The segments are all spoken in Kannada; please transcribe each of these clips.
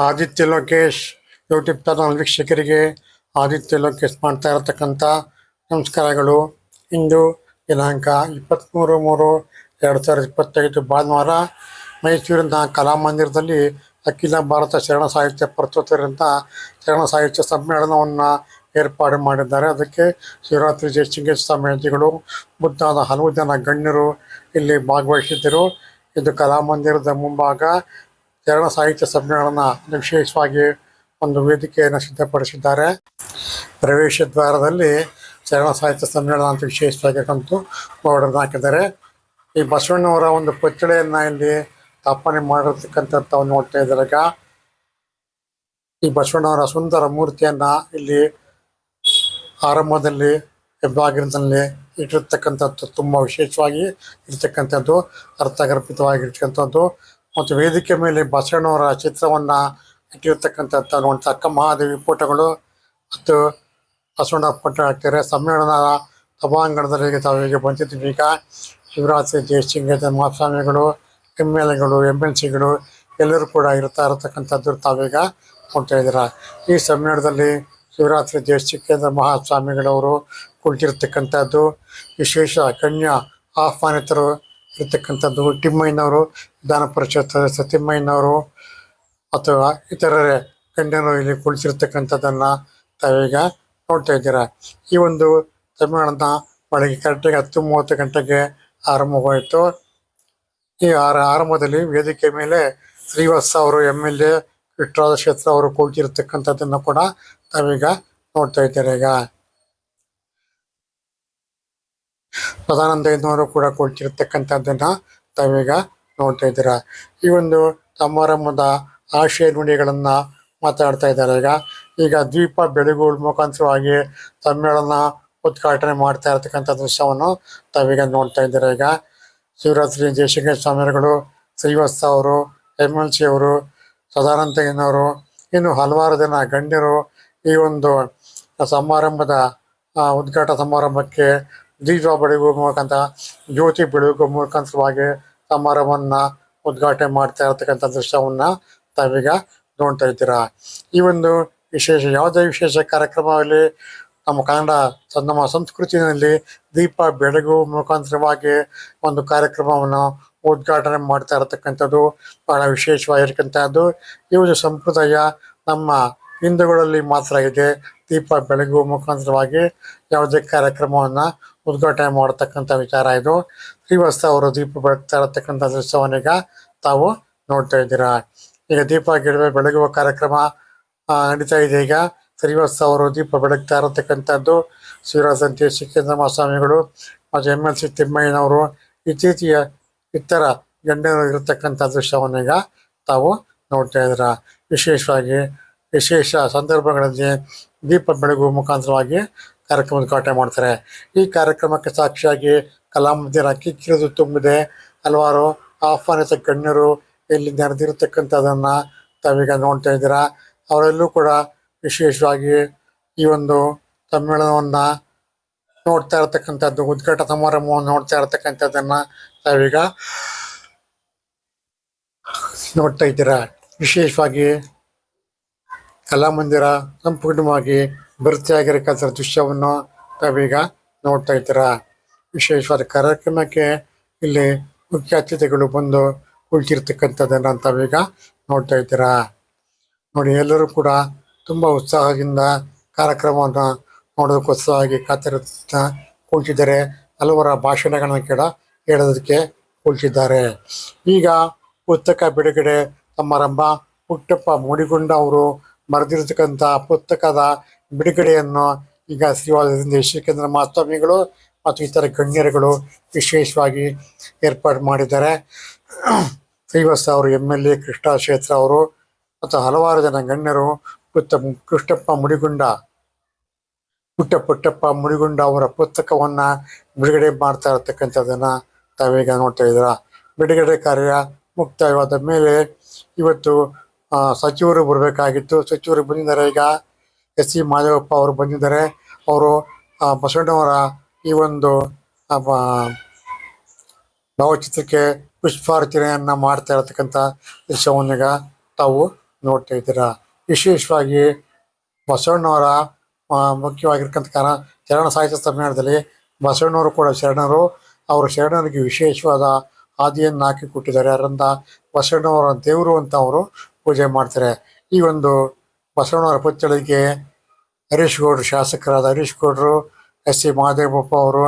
ಆದಿತ್ಯ ಲೋಕೇಶ್ ಯೂಟ್ಯೂಬ್ ಚಾನಲ್ ವೀಕ್ಷಕರಿಗೆ ಆದಿತ್ಯ ಲೋಕೇಶ್ ಮಾಡ್ತಾ ಇರತಕ್ಕಂಥ ನಮಸ್ಕಾರಗಳು. ಇಂದು ದಿನಾಂಕ ಇಪ್ಪತ್ತ್ಮೂರು ಮೂರು ಎರಡು ಸಾವಿರದ ಇಪ್ಪತ್ತೈದು ಭಾನುವಾರ ಮೈಸೂರಿನ ಕಲಾಮಂದಿರದಲ್ಲಿ ಅಖಿಲ ಭಾರತ ಶರಣ ಸಾಹಿತ್ಯ ಪ್ರಸ್ತುತರಿಂದ ಶರಣ ಸಾಹಿತ್ಯ ಸಮ್ಮೇಳನವನ್ನು ಏರ್ಪಾಡು ಮಾಡಿದ್ದಾರೆ. ಅದಕ್ಕೆ ಶಿವರಾತ್ರಿ ಜಯಸಿಂಗ ಸ್ವಾಮೀಜಿಗಳು ಮುಂತಾದ ಹಲವು ಜನ ಗಣ್ಯರು ಇಲ್ಲಿ ಭಾಗವಹಿಸಿದ್ದರು. ಇದು ಕಲಾಮಂದಿರದ ಮುಂಭಾಗ. ಶರಣ ಸಾಹಿತ್ಯ ಸಮ್ಮೇಳನ ವಿಶೇಷವಾಗಿ ಒಂದು ವೇದಿಕೆಯನ್ನು ಸಿದ್ಧಪಡಿಸಿದ್ದಾರೆ. ಪ್ರವೇಶ ದ್ವಾರದಲ್ಲಿ ಶರಣ ಸಾಹಿತ್ಯ ಸಮ್ಮೇಳನ ಅಂತ ವಿಶೇಷವಾಗಿ ಬೋರ್ಡನ್ನು ಹಾಕಿದ್ದಾರೆ. ಈ ಬಸವಣ್ಣವರ ಒಂದು ಪುತ್ಥಳಿಯನ್ನು ಇಲ್ಲಿ ಸ್ಥಾಪನೆ ಮಾಡಿರ್ತಕ್ಕಂಥದ್ದು ತಾವು ನೋಡ್ತಾ ಇದ್ದಾರೆ. ಈ ಬಸವಣ್ಣವರ ಸುಂದರ ಮೂರ್ತಿಯನ್ನ ಇಲ್ಲಿ ಆರಂಭದಲ್ಲಿ ಹೆಬ್ಬಾಗಿಲಿನಲ್ಲಿ ಇಟ್ಟಿರ್ತಕ್ಕಂಥದ್ದು ತುಂಬ ವಿಶೇಷವಾಗಿ ಇರ್ತಕ್ಕಂಥದ್ದು, ಅರ್ಥಗರ್ಭಿತವಾಗಿರ್ತಕ್ಕಂಥದ್ದು. ಮತ್ತು ವೇದಿಕೆ ಮೇಲೆ ಬಸವಣ್ಣವರ ಚಿತ್ರವನ್ನು ಇಟ್ಟಿರ್ತಕ್ಕಂಥದ್ದು ನೋಡ್ತಾ ಅಕ್ಕ ಮಹಾದೇವಿ ಫೋಟೋಗಳು ಮತ್ತು ಬಸವಣ್ಣ ಫೋಟೋ ಹಾಕ್ತಾರೆ. ಸಮ್ಮೇಳನ ಸಭಾಂಗಣದಲ್ಲಿ ತಾವಿಗೆ ಬಂದಿದ್ದೀವಿ. ಈಗ ಶಿವರಾತ್ರಿ ಜಯಸಿಂಗ್ ಮಹಾಸ್ವಾಮಿಗಳು ಎಂ ಎಲ್ ಎಗಳು ಎಂ ಎಲ್ ಸಿಗಳು ಎಲ್ಲರೂ ಕೂಡ ಇರ್ತಾ ಇರತಕ್ಕಂಥದ್ದು ತಾವೀಗ ನೋಡ್ತಾ ಇದ್ದೀರಾ. ಈ ಸಮ್ಮೇಳನದಲ್ಲಿ ಶಿವರಾತ್ರಿ ಜಯಸಿಂಗೇಂದ್ರ ಮಹಾಸ್ವಾಮಿಗಳವರು ಕುಳಿತಿರ್ತಕ್ಕಂಥದ್ದು. ವಿಶೇಷ ಕನ್ಯಾ ಆಹ್ವಾನಿತರು ಇರ್ತಕ್ಕಂಥದ್ದು ಟಿಮ್ಮಯ್ಯನವರು, ವಿಧಾನ ಪರಿಷತ್ ಸದಸ್ಯ ತಿಮ್ಮಯ್ಯನವರು ಅಥವಾ ಇತರರೇ ಗಣ್ಯರು ಇಲ್ಲಿ ಕುಳಿತಿರ್ತಕ್ಕಂಥದ್ದನ್ನು ತಾವೀಗ ನೋಡ್ತಾ ಇದ್ದೀರಾ. ಈ ಒಂದು ಸಮ್ಮೇಳನ ಬೆಳಗ್ಗೆ ಕರೆಕ್ಟಾಗಿ ಹತ್ತು ಮೂವತ್ತು ಗಂಟೆಗೆ ಆರಂಭವಾಯಿತು. ಈ ಆರ, ಆರಂಭದಲ್ಲಿ ವೇದಿಕೆ ಮೇಲೆ ಶ್ರೀವತ್ಸ ಅವರು, ಎಂ ಎಲ್ ಎ ಕೃಷ್ಣರಾಜ ಕ್ಷೇತ್ರ ಅವರು ಕೂತಿರ್ತಕ್ಕಂಥದ್ದನ್ನು ಕೂಡ ನಾವೀಗ ನೋಡ್ತಾ ಇದ್ದಾರೆ ಈಗ. ಸದಾನಂದಯ್ಯನವರು ಕೂಡ ಕೊಡ್ತಿರ್ತಕ್ಕಂಥದ್ದನ್ನು ತಾವೀಗ ನೋಡ್ತಾ ಇದ್ದೀರಾ. ಈ ಒಂದು ಸಮಾರಂಭದ ಆಶಯ ನುಡಿಗಳನ್ನು ಮಾತಾಡ್ತಾ ಇದ್ದಾರೆ. ಈಗ ಈಗ ದ್ವೀಪ ಬೆಳಗುವ ಮುಖಾಂತರವಾಗಿ ಸಮ್ಮೇಳನ ಉದ್ಘಾಟನೆ ಮಾಡ್ತಾ ಇರತಕ್ಕಂಥ ದೃಶ್ಯವನ್ನು ತಾವೀಗ ನೋಡ್ತಾ ಇದ್ದೀರಾ. ಈಗ ಶಿವರಾತ್ರಿ ಜಯಶಂಕರ್ ಸ್ವಾಮಿಗಳು ಶ್ರೀವತ್ಸ ಅವರು ಎಂ ಎಲ್ ಸಿ ಅವರು ಸದಾನಂದಯ್ಯನವರು ಇನ್ನು ಹಲವಾರು ಜನ ಗಣ್ಯರು ಈ ಒಂದು ಸಮಾರಂಭದ ಆ, ಉದ್ಘಾಟನಾ ಸಮಾರಂಭಕ್ಕೆ ದೀಪ ಬೆಳಗುವ ಮುಖಾಂತರ ಜ್ಯೋತಿ ಬೆಳಗುವ ಮುಖಾಂತರವಾಗಿ ಸಮಾರಂಭವನ್ನ ಉದ್ಘಾಟನೆ ಮಾಡ್ತಾ ಇರತಕ್ಕಂಥ ದೃಶ್ಯವನ್ನ ತಾವೀಗ ನೋಡ್ತಾ ಇದ್ದೀರಾ. ಈ ಒಂದು ವಿಶೇಷ, ಯಾವುದೇ ವಿಶೇಷ ಕಾರ್ಯಕ್ರಮದಲ್ಲಿ ನಮ್ಮ ಕನ್ನಡ ನಮ್ಮ ಸಂಸ್ಕೃತಿನಲ್ಲಿ ದೀಪ ಬೆಳಗುವ ಮುಖಾಂತರವಾಗಿ ಒಂದು ಕಾರ್ಯಕ್ರಮವನ್ನು ಉದ್ಘಾಟನೆ ಮಾಡ್ತಾ ಇರತಕ್ಕಂಥದ್ದು ಬಹಳ ವಿಶೇಷವಾಗಿರ್ತಕ್ಕಂಥದ್ದು. ಈ ಒಂದು ಸಂಪ್ರದಾಯ ನಮ್ಮ ಹಿಂದೂಗಳಲ್ಲಿ ಮಾತ್ರ ಇದೆ ದೀಪ ಬೆಳಗುವ ಮುಖಾಂತರವಾಗಿ ಯಾವುದೇ ಕಾರ್ಯಕ್ರಮವನ್ನು ಉದ್ಘಾಟನೆ ಮಾಡತಕ್ಕಂಥ ವಿಚಾರ ಇದು. ಶ್ರೀವಾಸ್ತವ ಅವರು ದೀಪ ಬೆಳಗ್ತಾ ಇರತಕ್ಕಂಥ ಈಗ ತಾವು ನೋಡ್ತಾ ಇದ್ದೀರಾ. ಈಗ ದೀಪ ಗಿಡವೆ ಬೆಳಗುವ ಕಾರ್ಯಕ್ರಮ ನಡೀತಾ ಇದೆ. ಈಗ ಶ್ರೀವಾಸ್ತವ ಅವರು ದೀಪ ಬೆಳಗ್ತಾ ಇರತಕ್ಕಂಥದ್ದು. ಶಿವರಾಜಂತೆ ಸಿಕ್ಕೇಂದ್ರ ಮಹಾಸ್ವಾಮಿಗಳು ಮತ್ತು ಎಂ ಎಲ್ ಸಿ ತಿಮ್ಮಯ್ಯನವರು ಇತ್ತೀಚೆಗೆ ಇತರ ಗಣ್ಯರು ಇರತಕ್ಕಂಥ ಈಗ ತಾವು ನೋಡ್ತಾ ಇದ್ದೀರಾ. ವಿಶೇಷವಾಗಿ, ವಿಶೇಷ ಸಂದರ್ಭಗಳಲ್ಲಿ ದೀಪ ಬೆಳಗುವ ಮುಖಾಂತರವಾಗಿ ಕಾರ್ಯಕ್ರಮ ಉದ್ಘಾಟನೆ ಮಾಡ್ತಾರೆ. ಈ ಕಾರ್ಯಕ್ರಮಕ್ಕೆ ಸಾಕ್ಷಿಯಾಗಿ ಕಲಾಮಂದಿರ ಕಿಕ್ಕಿರಿದು ತುಂಬಿದೆ. ಹಲವಾರು ಆಹ್ವಾನಿತ ಗಣ್ಯರು ಇಲ್ಲಿ ನೆರೆದಿರತಕ್ಕಂಥದ್ದನ್ನು ತಾವೀಗ ನೋಡ್ತಾ ಇದ್ದೀರಾ. ಅವರೆಲ್ಲೂ ಕೂಡ ವಿಶೇಷವಾಗಿ ಈ ಒಂದು ಸಮ್ಮೇಳನವನ್ನು ನೋಡ್ತಾ ಇರತಕ್ಕಂಥದ್ದು ಉದ್ಘಾಟನಾ ಸಮಾರಂಭವನ್ನು ನೋಡ್ತಾ ಇರತಕ್ಕಂಥದ್ದನ್ನ ತಾವೀಗ ನೋಡ್ತಾ ಇದ್ದೀರಾ. ವಿಶೇಷವಾಗಿ ಕಲಾಮಂದಿರ ಸಂಪೂರ್ಣವಾಗಿ ಭರ್ತಿಯಾಗಿರಕ್ಕಂಥ ದೃಶ್ಯವನ್ನು ತಾವೀಗ ನೋಡ್ತಾ ಇದ್ದೀರಾ? ವಿಶೇಷವಾದ ಕಾರ್ಯಕ್ರಮಕ್ಕೆ ಇಲ್ಲಿ ಮುಖ್ಯ ಅತಿಥಿಗಳು ಬಂದು ಕುಳಿತಿರ್ತಕ್ಕಂಥದ್ದನ್ನು ತಾವೀಗ ನೋಡ್ತಾ ಇದ್ದೀರಾ? ನೋಡಿ, ಎಲ್ಲರೂ ಕೂಡ ತುಂಬ ಉತ್ಸಾಹದಿಂದ ಕಾರ್ಯಕ್ರಮವನ್ನು ನೋಡೋದಕ್ಕೋಸ್ಕರವಾಗಿ ಕಾತಿರುತ್ತಾ ಕುಳಿತಿದ್ದಾರೆ. ಹಲವರ ಭಾಷಣಗಳನ್ನು ಕೂಡ ಹೇಳೋದಕ್ಕೆ ಕುಳಿತಿದ್ದಾರೆ. ಈಗ ಪುಸ್ತಕ ಬಿಡುಗಡೆ ಸಮಾರಂಭ. ಪುಟ್ಟಪ್ಪ ಮುಡಿಗೊಂಡ ಅವರು ಬರೆದಿರತಕ್ಕಂಥ ಪುಸ್ತಕದ ಬಿಡುಗಡೆಯನ್ನು ಈಗ ಶ್ರೀವಾದದಿಂದ ಶ್ರೀಕೇಂದ್ರ ಮಹಾಸ್ವಾಮಿಗಳು ಮತ್ತು ಇತರ ಗಣ್ಯರುಗಳು ವಿಶೇಷವಾಗಿ ಏರ್ಪಾಡು ಮಾಡಿದ್ದಾರೆ. ಶ್ರೀವಾಸ ಅವರು ಎಂ ಎಲ್ ಎ ಕೃಷ್ಣ ಕ್ಷೇತ್ರ ಅವರು ಮತ್ತು ಹಲವಾರು ಜನ ಗಣ್ಯರು ಪುತ್ತ ಕೃಷ್ಣಪ್ಪ ಮುಡಿಗುಂಡ, ಪುಟ್ಟ ಪುಟ್ಟಪ್ಪ ಮುಡಿಗುಂಡ ಅವರ ಪುಸ್ತಕವನ್ನ ಬಿಡುಗಡೆ ಮಾಡ್ತಾ ಇರತಕ್ಕಂಥದ್ದನ್ನು ತಾವೀಗ ನೋಡ್ತಾ ಇದ್ದೀರ. ಬಿಡುಗಡೆ ಕಾರ್ಯ ಮುಕ್ತಾಯವಾದ ಮೇಲೆ ಇವತ್ತು ಸಚಿವರು ಬರಬೇಕಾಗಿತ್ತು. ಸಚಿವರು ಬಂದಿದ್ದಾರೆ ಈಗ ಎಸ್ ಸಿ ಮಾದೇವಪ್ಪ ಅವರು ಬಂದಿದ್ದಾರೆ. ಅವರು ಬಸವಣ್ಣವರ ಈ ಒಂದು ಭಾವಚಿತ್ರಕ್ಕೆ ಪುಷ್ಪಾರ್ಚನೆಯನ್ನ ಮಾಡ್ತಾ ಇರತಕ್ಕಂಥ ದೃಶ್ಯವನ್ನೀಗ ತಾವು ನೋಡ್ತಾ ಇದ್ದೀರಾ. ವಿಶೇಷವಾಗಿ ಬಸವಣ್ಣವರ ಮುಖ್ಯವಾಗಿರ್ತಕ್ಕಂಥ ಕಾರಣ ಶರಣ ಸಾಹಿತ್ಯ ಸಮ್ಮೇಳನದಲ್ಲಿ ಬಸವಣ್ಣವರು ಕೂಡ ಶರಣರು. ಅವರು ಶರಣರಿಗೆ ವಿಶೇಷವಾದ ಹಾದಿಯನ್ನು ಹಾಕಿ ಕೊಟ್ಟಿದ್ದಾರೆ. ಅದರಿಂದ ಬಸವಣ್ಣವರ ದೇವರು ಅಂತ ಅವರು ಪೂಜೆ ಮಾಡ್ತಾರೆ. ಈ ಒಂದು ಬಸವಣ್ಣವರ ಪುತ್ಥಳಿಗೆ ಹರೀಶ್ ಗೌಡ್ರು ಶಾಸಕರಾದ ಹರೀಶ್ ಗೌಡ್ರು, ಎಸ್ ಸಿ ಮಹಾದೇವಪ್ಪ ಅವರು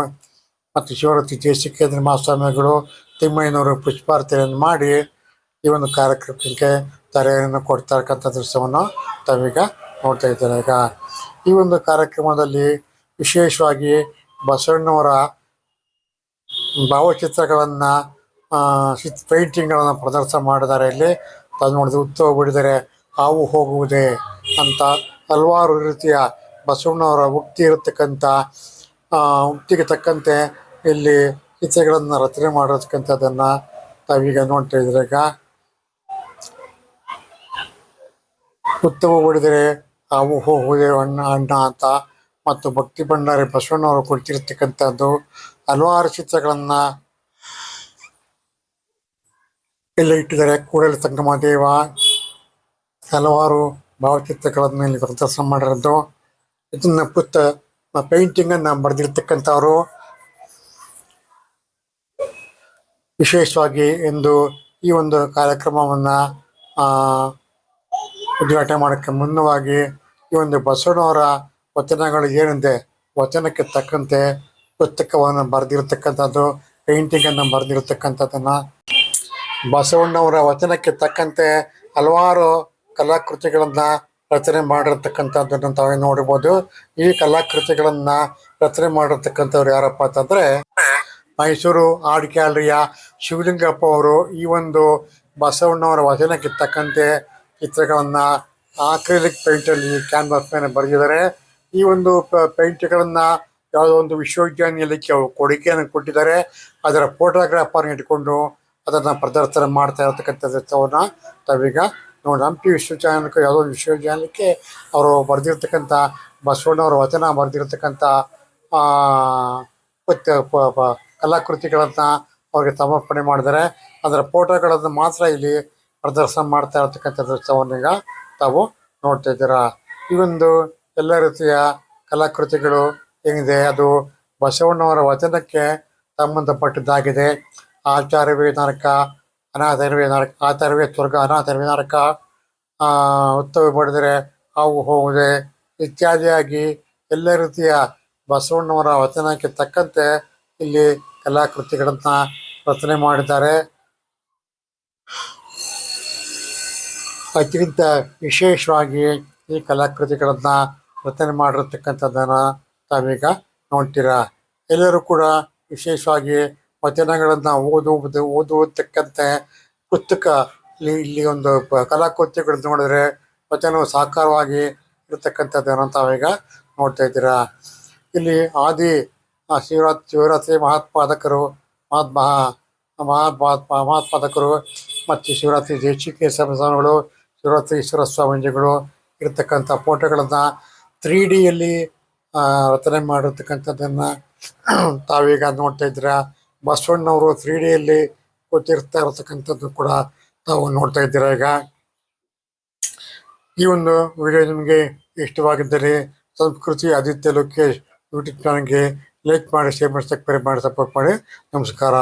ಮತ್ತು ಶಿವರತಿ ದೇಶಿಕೇಂದ್ರ ಮಹಾಸ್ವಾಮಿಗಳು ತಿಮ್ಮಯ್ಯನವರು ಪುಷ್ಪಾರ್ಚನೆಯನ್ನು ಮಾಡಿ ಈ ಒಂದು ಕಾರ್ಯಕ್ರಮಕ್ಕೆ ತಲೆಯನ್ನು ಕೊಡ್ತಕ್ಕಂಥ ದೃಶ್ಯವನ್ನು ತಾವೀಗ ನೋಡ್ತಾ ಇದ್ದಾರೆ. ಈಗ ಈ ಒಂದು ಕಾರ್ಯಕ್ರಮದಲ್ಲಿ ವಿಶೇಷವಾಗಿ ಬಸವಣ್ಣವರ ಭಾವಚಿತ್ರಗಳನ್ನು ಪೇಂಟಿಂಗ್ಗಳನ್ನು ಪ್ರದರ್ಶನ ಮಾಡಿದ್ದಾರೆ. ಇಲ್ಲಿ ತಾನು ನೋಡಿದ್ರೆ ಉತ್ಸವ ಬಿಡಿದರೆ ಹಾವು ಹೋಗುವುದೇ ಅಂತ ಹಲವಾರು ರೀತಿಯ ಬಸವಣ್ಣವರ ಉಕ್ತಿ ಇರತಕ್ಕಂಥ ಉಕ್ತಿಗೆ ತಕ್ಕಂತೆ ಇಲ್ಲಿ ಚಿತ್ರಗಳನ್ನು ರಚನೆ ಮಾಡಿರ್ತಕ್ಕಂಥದ್ದನ್ನು ತಾವೀಗ ನೋಡ್ತಾ ಇದ್ರೆ ಈಗ. ಉತ್ತಮ ಹೊಡೆದರೆ ಅವು ಹೋಗುವುದೇ ಅಣ್ಣ ಅಣ್ಣ ಅಂತ ಮತ್ತು ಭಕ್ತಿ ಭಂಡಾರಿ ಬಸವಣ್ಣವರು ಕುಳಿತಿರ್ತಕ್ಕಂಥದ್ದು ಹಲವಾರು ಚಿತ್ರಗಳನ್ನು ಎಲ್ಲ ಇಟ್ಟಿದ್ದಾರೆ. ಕೂಡಲ ಸಂಗಮ ದೇವ ಹಲವಾರು ಭಾವಚಿತ್ರಗಳನ್ನು ಮೇಲೆ ಪ್ರದರ್ಶನ ಮಾಡಿರೋದು ಇದನ್ನ ಪೇಂಟಿಂಗ್ ಅನ್ನ ಬರೆದಿರ್ತಕ್ಕಂಥವ್ರು. ವಿಶೇಷವಾಗಿ ಎಂದು ಈ ಒಂದು ಕಾರ್ಯಕ್ರಮವನ್ನು ಉದ್ಘಾಟನೆ ಮಾಡೋಕ್ಕೆ ಮುನ್ನವಾಗಿ ಈ ಒಂದು ಬಸವಣ್ಣವರ ವಚನಗಳು ಏನಿದೆ ವಚನಕ್ಕೆ ತಕ್ಕಂತೆ ಪುಸ್ತಕವನ್ನು ಪೇಂಟಿಂಗ್ ಪೇಂಟಿಂಗನ್ನು ಬರೆದಿರತಕ್ಕಂಥದ್ದನ್ನ. ಬಸವಣ್ಣವರ ವಚನಕ್ಕೆ ತಕ್ಕಂತೆ ಹಲವಾರು ಕಲಾಕೃತಿಗಳನ್ನ ರಚನೆ ಮಾಡಿರ್ತಕ್ಕಂಥದ್ದನ್ನು ತಾವೇ ನೋಡಬಹುದು ಈ ಕಲಾಕೃತಿಗಳನ್ನ ರಚನೆ ಮಾಡಿರ್ತಕ್ಕಂಥವ್ರು ಯಾರಪ್ಪ ಅಂತಂದ್ರೆ ಮೈಸೂರು ಆರ್ಟ್ ಗ್ಯಾಲರಿಯ ಶಿವಲಿಂಗಪ್ಪ ಅವರು ಈ ಒಂದು ಬಸವಣ್ಣವರ ವಚನಕ್ಕೆ ತಕ್ಕಂತೆ ಚಿತ್ರಗಳನ್ನ ಆಕ್ರಿಲಿಕ್ ಪೇಂಟಲ್ಲಿ ಕ್ಯಾನ್ವಾಸ್ ಮೇಲೆ ಬರೆದಿದ್ದಾರೆ. ಈ ಒಂದು ಪೇಂಟ್ಗಳನ್ನ ಯಾವುದೋ ಒಂದು ವಿಶ್ವವಿದ್ಯಾನಿಲಯಕ್ಕೆ ಅವರು ಕೊಡುಗೆಯನ್ನು ಕೊಟ್ಟಿದ್ದಾರೆ. ಅದರ ಫೋಟೋಗ್ರಾಫರ್ ಇಟ್ಕೊಂಡು ಅದನ್ನ ಪ್ರದರ್ಶನ ಮಾಡ್ತಾ ಇರತಕ್ಕಂಥ ಚಿತ್ರವನ್ನ ತಾವೀಗ ನೋಡಿ ಹಂಪಿ ವಿಶ್ವವಿದ್ಯಾನಿಲಯಕ್ಕೆ ಯಾವುದೋ ಒಂದು ವಿಶ್ವವಿದ್ಯಾನಿಲಯಕ್ಕೆ ಅವರು ಬರೆದಿರ್ತಕ್ಕಂಥ ಬಸವಣ್ಣವ್ರ ವಚನ ಬರೆದಿರ್ತಕ್ಕಂಥ ಕಲಾಕೃತಿಗಳನ್ನು ಅವ್ರಿಗೆ ಸಮರ್ಪಣೆ ಮಾಡಿದ್ದಾರೆ ಅದರ ಫೋಟೋಗಳನ್ನು ಮಾತ್ರ ಇಲ್ಲಿ ಪ್ರದರ್ಶನ ಮಾಡ್ತಾ ಇರತಕ್ಕಂಥ ದೃಶ್ಯವನ್ನು ಈಗ ತಾವು ನೋಡ್ತಾ ಇದ್ದೀರಾ. ಈ ಒಂದು ಎಲ್ಲ ರೀತಿಯ ಕಲಾಕೃತಿಗಳು ಏನಿದೆ ಅದು ಬಸವಣ್ಣವರ ವಚನಕ್ಕೆ ಸಂಬಂಧಪಟ್ಟದ್ದಾಗಿದೆ. ಆಚಾರ್ಯ ನರಕ ಅನಾಥರವೇ ನರಕ ಆಚಾರ್ಯವೇ ಸ್ವರ್ಗ ಅನಾಥರವೇ ನರಕ. ಆ, ಉತ್ತವ ಪಡೆದರೆ ಹಾವು ಹೋಗುವುದೇ. ಇತ್ಯಾದಿಯಾಗಿ ಎಲ್ಲ ರೀತಿಯ ಬಸವಣ್ಣವರ ವಚನಕ್ಕೆ ತಕ್ಕಂತೆ ಇಲ್ಲಿ ಕಲಾಕೃತಿಗಳನ್ನ ರಚನೆ ಮಾಡಿದ್ದಾರೆ. ಅತ್ಯಂತ ವಿಶೇಷವಾಗಿ ಈ ಕಲಾಕೃತಿಗಳನ್ನ ರಚನೆ ಮಾಡಿರ್ತಕ್ಕಂಥದ್ದನ್ನ ತಾವೀಗ ನೋಡ್ತೀರಾ. ಎಲ್ಲರೂ ಕೂಡ ವಿಶೇಷವಾಗಿ ವಚನಗಳನ್ನ ಓದುವುದು ಓದುವುದಕ್ಕಂತೆ ಪುಸ್ತಕ ಇಲ್ಲಿ ಇಲ್ಲಿ ಒಂದು ಕಲಾಕೃತಿಗಳನ್ನು ಕಲಾಕೃತಿಗಳು ನೋಡಿದ್ರೆ ವಚನವು ಸಾಕಾರವಾಗಿ ಇರತಕ್ಕಂಥದ್ದನ್ನು ತಾವೀಗ ನೋಡ್ತಾ ಇದ್ದೀರಾ. ಇಲ್ಲಿ ಆದಿ ಶಿವರಾತ್ರಿ ಶಿವರಾತ್ರಿ ಮಹಾತ್ಪಾದಕರು ಮಹಾತ್ಮ ಮಹಾತ್ಮ ಮಹಾತ್ಪಾದಕರು ಮತ್ತು ಶಿವರಾತ್ರಿ ದೇಶಿಕೆ ಸ್ವಾಮಿಗಳು, ಶಿವರಾತ್ರಿ ಈಶ್ವರ ಸ್ವಾಮೀಜಿಗಳು ಇರತಕ್ಕಂಥ ಫೋಟೋಗಳನ್ನು ತ್ರೀ ಡಿಯಲ್ಲಿ ರಚನೆ ಮಾಡಿರ್ತಕ್ಕಂಥದ್ದನ್ನು ತಾವೀಗ ನೋಡ್ತಾ ಇದ್ದೀರಾ. ಬಸವಣ್ಣವರು ತ್ರೀ ಡಿಯಲ್ಲಿ ಕೂತಿರ್ತಾ ಇರತಕ್ಕಂಥದ್ದು ಕೂಡ ತಾವು ನೋಡ್ತಾ ಇದ್ದೀರಾ ಈಗ. ಈ ಒಂದು ವಿಡಿಯೋ ನಿಮಗೆ ಇಷ್ಟವಾಗಿದ್ದರೆ ಸಂಸ್ಕೃತಿ ಆದಿತ್ಯ ಲೋಕೇಶ್ ಯೂಟ್ಯೂಬ್ ಚಾನಲ್ಗೆ ಲೈಕ್ ಮಾಡಿ ಶೇರ್ ಮಾಡಿ ಸಬ್ಸ್ಕ್ರೈಬ್ ಮಾಡಿ ಸಪೋರ್ಟ್ ಮಾಡಿ. ನಮಸ್ಕಾರ.